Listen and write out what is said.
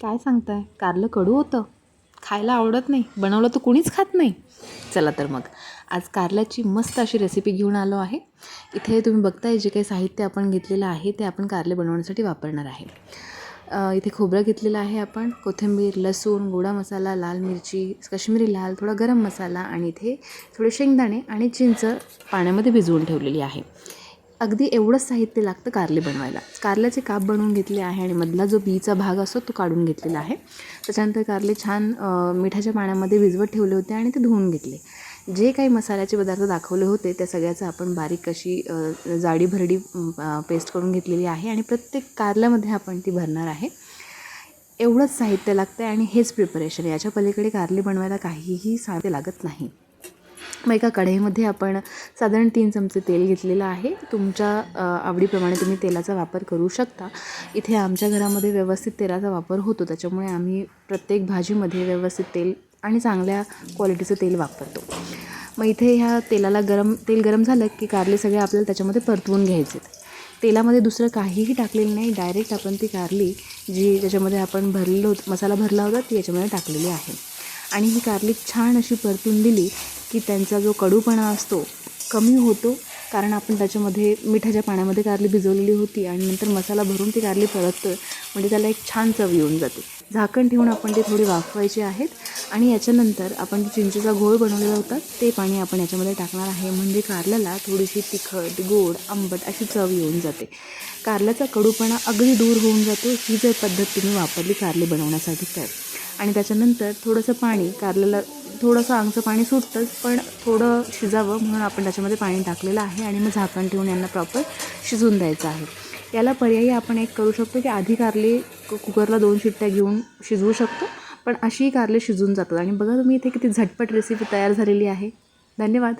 काय सांगताय? कारलं कडू होतं. खायला आवडत नाही. बनवलं तर कुणीच खात नाही. चला तर मग. आज कारल्याची मस्त अशी रेसिपी घेऊन आलो आहे. इथे तुम्ही बघताय जे काही साहित्य आपण घेतलेलं आहे ते आपण कारले बनवण्यासाठी वापरणार आहे. इथे खोबरं घेतलेलं आहे आपण. कोथिंबीर लसूण गोडा मसाला लाल मिरची काश्मीरी लाल थोडा गरम मसाला आणि इथे थोडे शेंगदाणे आणि चिंच पाण्यामध्ये भिजवून ठेवलेली आहे. अगदी एवढंच साहित्य लागतं कारले बनवायला. कारल्याचे काप बनवून घेतले आहे आणि मधला जो बीचा भाग असतो तो काढून घेतलेला आहे. त्याच्यानंतर कारले छान मिठाच्या पाण्यामध्ये भिजवत ठेवले होते आणि ते धुवून घेतले. जे काही मसाल्याचे पदार्थ दाखवले होते त्या सगळ्याचं आपण बारीक अशी जाडी भरडी पेस्ट करून घेतलेली आहे आणि प्रत्येक कारल्यामध्ये आपण ती भरणार आहे. एवढंच साहित्य लागतं आहे आणि हेच प्रिपरेशन याच्या पलीकडे कारले बनवायला काहीही साहित्य लागत नाही. मग एका कढईमध्ये आपण साधारण तीन चमचे तेल घेतलेलं आहे. तुमच्या आवडीप्रमाणे तुम्ही तेलाचा वापर करू शकता. इथे आमच्या घरामध्ये व्यवस्थित तेलाचा वापर होतो. त्याच्यामुळे आम्ही प्रत्येक भाजीमध्ये व्यवस्थित तेल आणि चांगल्या क्वालिटीचं तेल वापरतो. मग इथे ह्या तेलाला गरम तेल गरम झालं की कारले सगळे आपल्याला त्याच्यामध्ये परतवून घ्यायचे. तेलामध्ये दुसरं काहीही टाकलेलं नाही. डायरेक्ट आपण ती कारली जी ज्याच्यामध्ये आपण भरलेलो होतं मसाला भरला होता ती याच्यामध्ये टाकलेली आहे. आणि ही कारली छान अशी परतून दिली की त्यांचा जो कडूपणा असतो कमी होतो कारण आपण त्याच्यामध्ये मिठाच्या पाण्यामध्ये कारली भिजवलेली होती आणि नंतर मसाला भरून ती कारली परततो म्हणजे त्याला एक छान चव येऊन जाते. झाकण ठेवून आपण ते थोडी वाफवायची आहेत आणि याच्यानंतर आपण जो चिंचेचा घोळ बनवलेला होता ते पाणी आपण याच्यामध्ये टाकणार आहे. म्हणजे कारल्याला थोडीशी तिखट गोड आंबट अशी चव येऊन जाते. कारल्याचा कडूपणा अगदी दूर होऊन जातो ही जर पद्धत तुम्ही वापरली कारले बनवण्यासाठी तर. आणि त्याच्यानंतर थोडंसं पाणी कारल्याला थोडंसं आमचं पाणी सुटतंच पण थोडं शिजावं म्हणून आपण त्याच्यामध्ये पाणी टाकलेलं आहे आणि मग झाकण ठेवून यांना प्रॉपर शिजवून द्यायचं आहे. याला पर्यायी आपण एक करू शकतो की आधी कारले कु- कुकरला दोन शिट्ट्या घेऊन शिजवू शकतो पण अशीही कारले शिजून जातात. आणि बघा तुम्ही इथे किती झटपट रेसिपी तयार झालेली आहे. धन्यवाद.